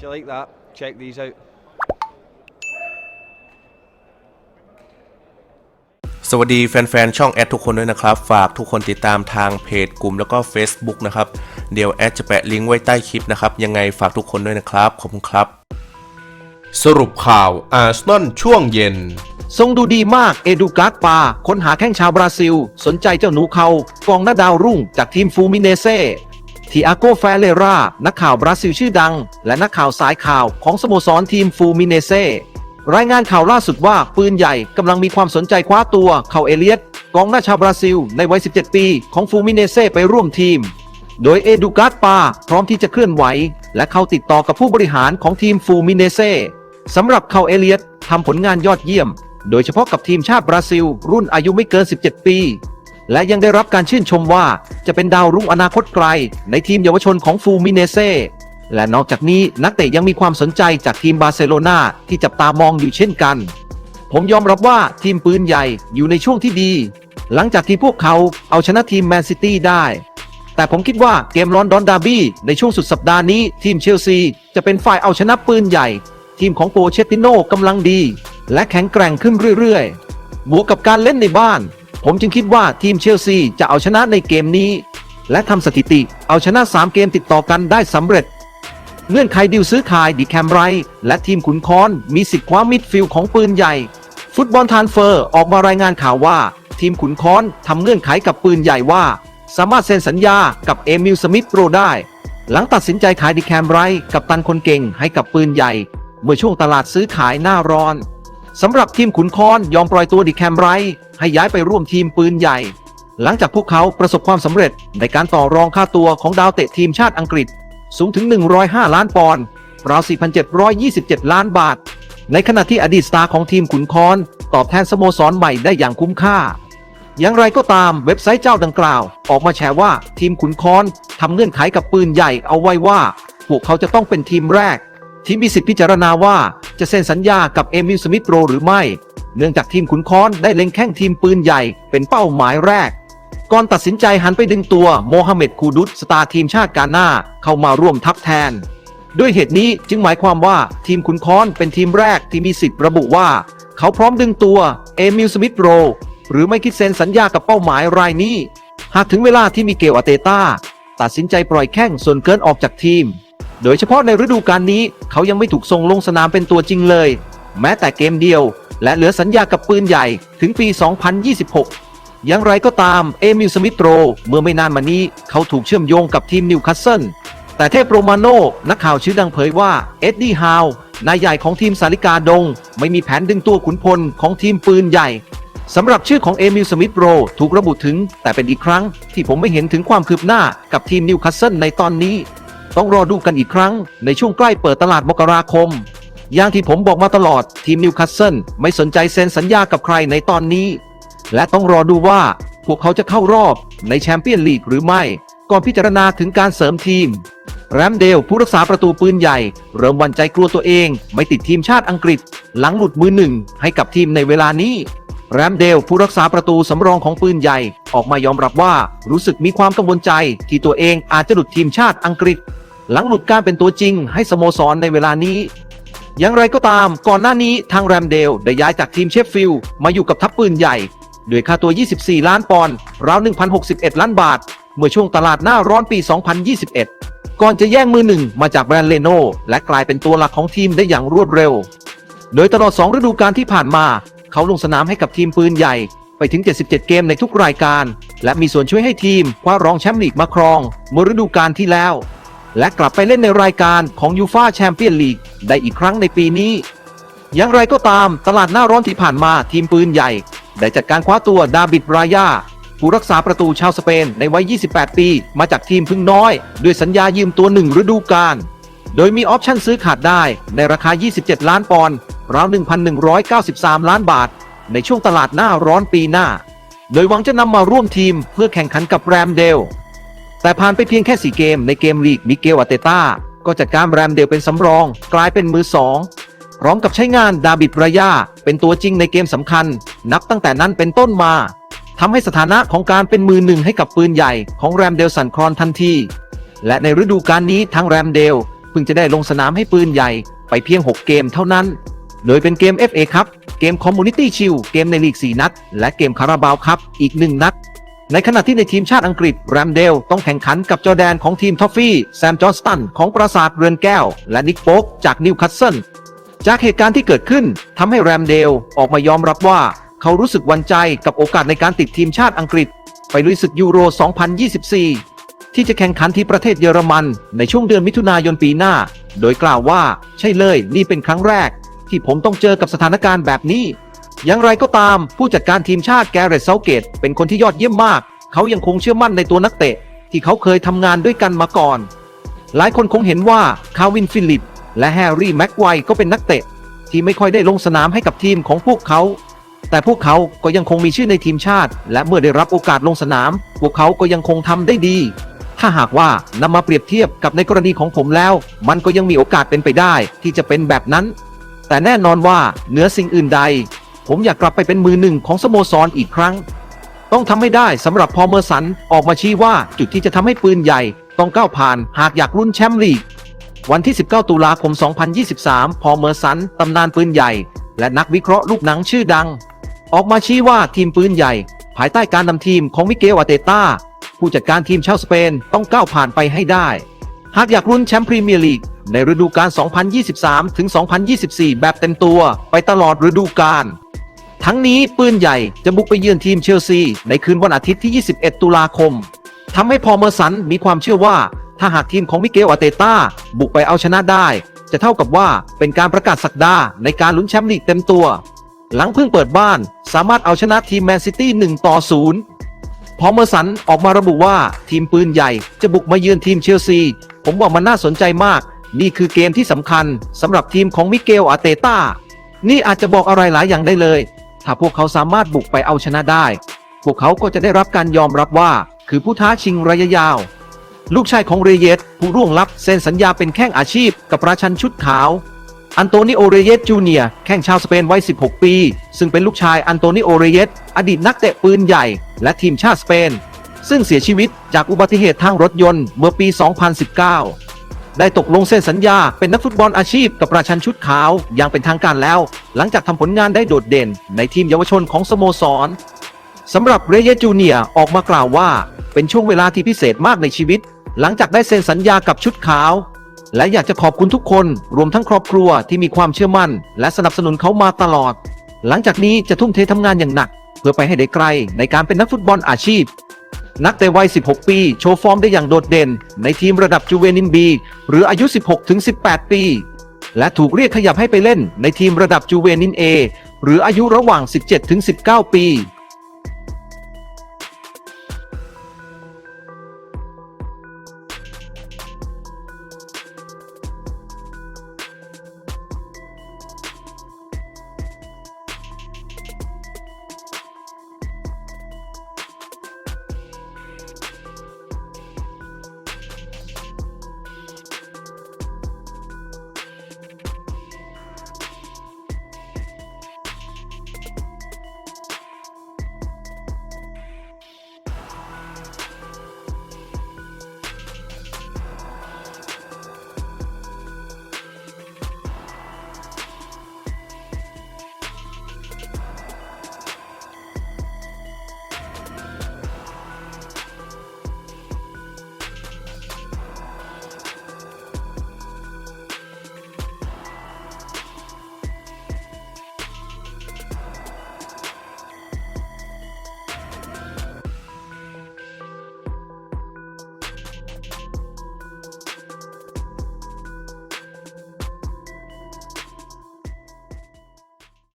If you like that, check these out. สวัสดีแฟนๆ ช่องแอดทุกคนด้วยนะครับ ฝากทุกคนติดตามทางเพจกลุ่มแล้วก็ Facebook นะครับ เดี๋ยวแอดจะแปะลิงก์ไว้ใต้คลิปนะครับ ยังไงฝากทุกคนด้วยนะครับ ขอบคุณครับ สรุปข่าวอาร์เซนอลช่วงเย็น ทรงดูดีมากเอดูกากปาค้นหาแข้งชาวบราซิล สนใจเจ้าหนูเขากองหน้าดาวรุ่งจากทีมฟูมิเนเซ่ ทีอาโกแฟเลรานักข่าวบราซิลชื่อดัง และนักข่าวสายข่าวของสโมสรทีมฟูมิเนเซ่รายงานข่าวล่าสุดว่าปืนใหญ่กำลังมีความสนใจคว้าตัวเขาเอเลียตกองหน้าชาวบราซิล ในวัย 17 ปีของฟูมิเนเซ่ไปร่วมทีม โดยเอดูการ์ปาพร้อมที่จะเคลื่อนไหว และเข้าติดต่อกับผู้บริหารของทีมฟูมิเนเซ่สำหรับเขาเอเลียตทำผลงานยอดเยี่ยม โดยเฉพาะกับทีมชาติบราซิล รุ่นอายุไม่เกิน 17 ปี และยังได้รับการชื่นชมว่าจะเป็นดาวรุ่งอนาคตไกล ในทีมเยาวชนของฟูมิเนเซ่และนอกจากนี้นักเตะยังมีความสนใจจากทีมบาร์เซโลนาที่จับตามองอยู่เช่นกัน ผมยอมรับว่าทีมปืนใหญ่อยู่ในช่วงที่ดี หลังจากที่พวกเขาเอาชนะทีมแมนซิตี้ได้ แต่ผมคิดว่าเกมลอนดอนดาร์บี้ในช่วงสุดสัปดาห์นี้ทีมเชลซีจะเป็นฝ่ายเอาชนะปืนใหญ่ ทีมของโปเชติโน่กำลังดี และแข็งแกร่งขึ้นเรื่อยๆ บวกกับการเล่นในบ้าน ผมจึงคิดว่าทีมเชลซีจะเอาชนะในเกมนี้ และทำสถิติเอาชนะ 3 เกมติดต่อกันได้สำเร็จ เงื่อนไขดิวซื้อขายดิแคมไร และทีมขุนคอนมีสิทธิ์คว้ามิดฟิลด์ของปืนใหญ่ ฟุตบอลทานเฟอร์ออกมารายงานข่าวว่า ทีมขุนคอนทำเงื่อนไขกับปืนใหญ่ว่า สามารถเซ็นสัญญากับเอมิลสมิธโรได้ หลังตัดสินใจขายดิแคมไรกับตันคนเก่งให้กับปืนใหญ่ เมื่อช่วงตลาดซื้อขายหน้าร้อน สำหรับทีมขุนคอนยอมปล่อยตัวดิแคมไรให้ย้ายไปร่วมทีมปืนใหญ่ หลังจากพวกเขาประสบความสำเร็จในการต่อรองค่าตัวของดาวเตะทีมชาติอังกฤษ สูงถึง 105 ล้านปอนด์ราว 4,727 ล้านบาท ในขณะที่อดีตสตาร์ของทีมขุนคอนตอบแทนสโมสรใหม่ได้อย่างคุ้มค่า อย่างไรก็ตามเว็บไซต์เจ้าดังกล่าว ออกมาแชร์ว่าทีมขุนคอนทำเงื่อนไขกับปืนใหญ่เอาไว้ว่า พวกเขาจะต้องเป็นทีมแรก ที่มีสิทธิพิจารณาว่าจะเซ็นสัญญากับเอมิลสมิธโรหรือไม่ เนื่องจากทีมขุนค้อนได้เล็งแข้งทีมปืนใหญ่เป็นเป้าหมายแรก ก่อนตัดสินใจหันไปดึงตัวโมฮัมเหม็ดคูดุสสตาร์ทีมชาติกาหน้าเข้ามาร่วมทัพแทน ด้วยเหตุนี้จึงหมายความว่าทีมขุนค้อนเป็นทีมแรกที่มีสิทธิ์ระบุว่า เขาพร้อมดึงตัวเอมิลสมิธโรหรือไม่คิดเซ็นสัญญากับเป้าหมายรายนี้ หากถึงเวลาที่มีเกลอเตต้าตัดสินใจปล่อยแข้งส่วนเกินออกจากทีม โดยเฉพาะในฤดูกาลนี้ เขายังไม่ถูกส่งลงสนามเป็นตัวจริงเลย แม้แต่เกมเดียว และเหลือสัญญากับปืนใหญ่ถึงปี 2026 อย่างไรก็ตามเอมิลสมิธโรเมื่อไม่นานมานี้เขาถูกเชื่อมโยงกับทีมนิวคาสเซิลแต่เทพโรมาโนนักข่าวชื่อดังเผยว่าเอ็ดดี้ฮาวนายใหญ่ของทีมสาริกาดง ไม่มีแผนดึงตัวขุนพลของทีมปืนใหญ่สำหรับชื่อของเอมิลสมิธโรถูกระบุถึง แต่เป็นอีกครั้งที่ผมไม่เห็นถึงความคืบหน้ากับทีมนิวคาสเซิลในตอนนี้ ต้องรอดูกันอีกครั้งในช่วงใกล้เปิดตลาดมกราคม อย่างที่ผมบอกมาตลอดทีมนิวคาสเซิลไม่สนใจเซ็นสัญญากับใครในตอนนี้ และต้องรอดูว่าพวกเขาจะเข้ารอบในแชมเปี้ยนลีกหรือไม่ ก่อนพิจารณาถึงการเสริมทีม แรมเดลผู้รักษาประตูปืนใหญ่ เริ่มหวันใจกลัวตัวเอง ไม่ติดทีมชาติอังกฤษ หลังหลุดมือหนึ่งให้กับทีมในเวลานี้แรมเดลผู้รักษาประตูสำรองของปืนใหญ่ ออกมายอมรับว่ารู้สึกมีความกังวลใจที่ตัวเองอาจจะหลุดทีมชาติอังกฤษ หลังหลุดการเป็นตัวจริงให้สโมสรในเวลานี้ อย่างไรก็ตามก่อนหน้านี้ทางแรมเดลได้ย้ายจากทีมเชฟฟิลด์มาอยู่กับทัพปืนใหญ่ ด้วยค่าตัว 24 ล้านปอนด์ราว 1,061 ล้านบาท เมื่อช่วงตลาดหน้าร้อนปี 2021 ก่อนจะแย่งมือหนึ่งมาจากแบรนด์เลโนและกลายเป็นตัวหลักของทีมได้อย่างรวดเร็ว โดยตลอด 2 ฤดูกาลที่ผ่านมา เขาลงสนามให้กับทีมปืนใหญ่ไปถึง 77 เกมในทุกรายการ และมีส่วนช่วยให้ทีมคว้ารองแชมป์ลีกมาครองเมื่อฤดูกาลที่แล้ว และกลับไปเล่นในรายการของยูฟาแชมเปี้ยนลีกได้อีกครั้งในปีนี้ อย่างไรก็ตามตลาดหน้าร้อนที่ผ่านมาทีมปืนใหญ่ ได้จัดการคว้าตัวดาบิดรายาผู้รักษาประตูชาวสเปนในวัย 28 ปี มาจากทีมพึ่งน้อย ด้วยสัญญายืมตัวหนึ่งฤดูกาล โดยมีออปชั่นซื้อขาดได้ในราคา 27 ล้านปอนด์ ราว 1,193 ล้านบาท ในช่วงตลาดหน้าร้อนปีหน้า โดยหวังจะนำมาร่วมทีมเพื่อแข่งขันกับแรมเดล แต่ผ่านไปเพียงแค่ 4 เกมในเกมลีกมิเกลอาเตต้าก็จัดการแรมเดลเป็นสำรอง กลายเป็นมือสองพร้อมกับใช้งานดาบิดรายาเป็นตัวจริงในเกมสำคัญ นับตั้งแต่นั้นเป็นต้นมาทำให้สถานะของการเป็นมือหนึ่งให้กับปืนใหญ่ของแรมเดลสันครอนทันที และในฤดูกาลนี้ทั้งแรมเดลเพิ่งจะได้ลงสนามให้ปืนใหญ่ไปเพียง 6 เกมเท่านั้น โดยเป็นเกม FA ครับ เกม Community Shield เกมในลีก 4 นัด และเกมคาราบาวครับอีก 1 นัด ในขณะที่ในทีมชาติอังกฤษแรมเดลต้องแข่งขันกับจอแดนของทีมทอฟฟี่แซมจอห์นสตันของปราสาทเรือนแก้ว และนิกโป๊กจากนิวคาสเซิลจากเหตุการณ์ที่เกิดขึ้นทำให้แรมเดลออกมายอมรับว่า เขารู้สึกหวันใจกับโอกาสในการติดทีมชาติอังกฤษ ไปลุยศึกยูโร 2024 ที่จะแข่งขันที่ประเทศเยอรมันในช่วงเดือนมิถุนายนปีหน้า โดยกล่าวว่า ใช่เลยนี่เป็นครั้งแรก ที่ผมต้องเจอกับสถานการณ์แบบนี้ อย่างไรก็ตาม ผู้จัดการทีมชาติแกเรตเซาเกตเป็นคนที่ยอดเยี่ยมมาก เขายังคงเชื่อมั่นในตัวนักเตะ ที่เขาเคยทำงานด้วยกันมาก่อน หลายคนคงเห็นว่าคาวินฟิลิป และแฮร์รี่แม็กไวก็เป็นนักเตะ ที่ไม่ค่อยได้ลงสนามให้กับทีมของพวกเขา แต่พวกเขาก็ยังคงมีชื่อในทีมชาติ และเมื่อได้รับโอกาสลงสนาม พวกเขาก็ยังคงทำได้ดี ถ้าหากว่านำมาเปรียบเทียบกับในกรณีของผมแล้ว มันก็ยังมีโอกาสเป็นไปได้ที่จะเป็นแบบนั้น แต่แน่นอนว่าเหนือสิ่งอื่นใด ผมอยากกลับไปเป็นมือหนึ่งของสโมสรอีกครั้ง ต้องทำให้ได้สำหรับพอเมอร์สันออกมาชี้ว่าจุดที่จะทำให้ปืนใหญ่ ต้องก้าวผ่านหากอยากลุ้นแชมป์ลีก วันที่ 19 ตุลาคม 2023 พอเมอร์สันตำนานปืนใหญ่ และนักวิเคราะห์ลูกหนังชื่อดัง ออกมาชี้ว่าทีมปืนใหญ่ ภายใต้การนำทีมของมิเกลอาเตต้าผู้จัดการทีมชาวสเปนต้องก้าวผ่านไปให้ได้ หากอยากลุ้นแชมป์พรีเมียร์ลีกในฤดูกาล 2023 ถึง 2024 แบบเต็มตัวไปตลอดฤดูกาล ทั้งนี้ปืนใหญ่จะบุกไปเยือนทีมเชลซี ในคืนวันอาทิตย์ที่ 21 ตุลาคมทำให้พอเมอร์สันมีความเชื่อว่า ถ้าหากทีมของมิเกลอาเตต้าบุกไปเอาชนะได้ จะเท่ากับว่าเป็นการประกาศสักดาในการลุ้นแชมป์ลีกเต็มตัว หลังเพิ่งเปิดบ้านสามารถเอาชนะทีมแมนซิตี้1ต่อ0พอเมอร์สันออกมาระบุว่าทีมปืนใหญ่จะบุกมาเยือนทีมเชลซี ผมว่ามันน่าสนใจมาก นี่คือเกมที่สำคัญสำหรับทีมของมิเกลอาเตต้านี่อาจจะบอกอะไรหลายอย่างได้เลย ถ้าพวกเขาสามารถบุกไปเอาชนะได้ พวกเขาก็จะได้รับการยอมรับว่า คือผู้ท้าชิงระยะยาว ลูกชายของเรเยตผู้ร่วงลับเซ็นสัญญาเป็นแข้งอาชีพกับราชันชุดขาว อันโตนิโอเรเยตจูเนียแข้งชาวสเปนวัย 16 ปี ซึ่งเป็นลูกชายอันโตนิโอเรเยตอดีตนักเตะปืนใหญ่ และทีมชาติสเปน ซึ่งเสียชีวิตจากอุบัติเหตุทางรถยนต์เมื่อปี 2019 ได้ตกลงเซ็นสัญญาเป็นนักฟุตบอลอาชีพกับราชันชุดขาวอย่างเป็นทางการแล้ว หลังจากทำผลงานได้โดดเด่นในทีมเยาวชนของสโมสรสำหรับเรเยจูเนียออกมากล่าวว่า เป็นช่วงเวลาที่พิเศษมากในชีวิต หลังจากได้เซ็นสัญญากับชุดขาว และอยากจะขอบคุณทุกคน รวมทั้งครอบครัวที่มีความเชื่อมั่น และสนับสนุนเขามาตลอด หลังจากนี้จะทุ่มเททำงานอย่างหนัก เพื่อไปให้ได้ไกลในการเป็นนักฟุตบอลอาชีพ นักเตะวัย 16 ปี โชว์ฟอร์มได้อย่างโดดเด่น ในทีมระดับจูเวนินบี หรืออายุ 16-18 ปี และถูกเรียกขยับให้ไปเล่นในทีมระดับจูเวนินเอหรืออายุระหว่าง 17-19 ปี